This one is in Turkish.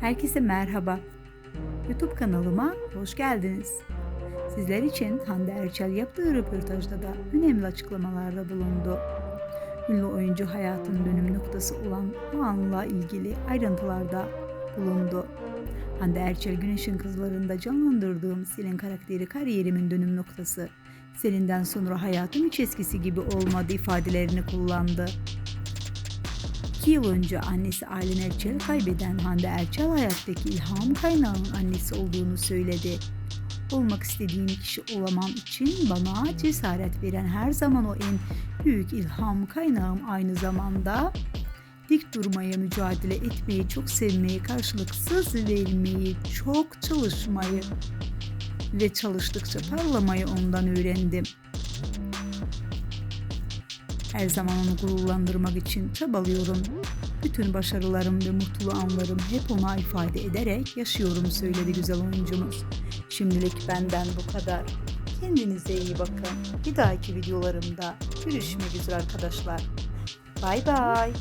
Herkese merhaba. YouTube kanalıma hoş geldiniz. Sizler için Hande Erçel yaptığı röportajda da önemli açıklamalarda bulundu. Ünlü oyuncu hayatın dönüm noktası olan o anla ilgili ayrıntılarda bulundu. Hande Erçel Güneş'in Kızlarında canlandırdığım Selin karakteri kariyerimin dönüm noktası. Selin'den sonra hayatım hiç eskisi gibi olmadı ifadelerini kullandı. İki yıl önce annesi Aylin Erçel kaybeden Hande Erçel hayattaki ilham kaynağının annesi olduğunu söyledi. Olmak istediğim kişi olamam için bana cesaret veren her zaman o en büyük ilham kaynağım aynı zamanda dik durmaya, mücadele etmeyi, çok sevmeyi, karşılıksız vermeyi, çok çalışmayı ve çalıştıkça parlamayı ondan öğrendim. Her zaman onu gururlandırmak için çabalıyorum. Bütün başarılarım ve mutlu anlarım hep ona ifade ederek yaşıyorum söyledi güzel oyuncumuz. Şimdilik benden bu kadar. Kendinize iyi bakın. Bir dahaki videolarımda görüşmek üzere arkadaşlar. Bay bay.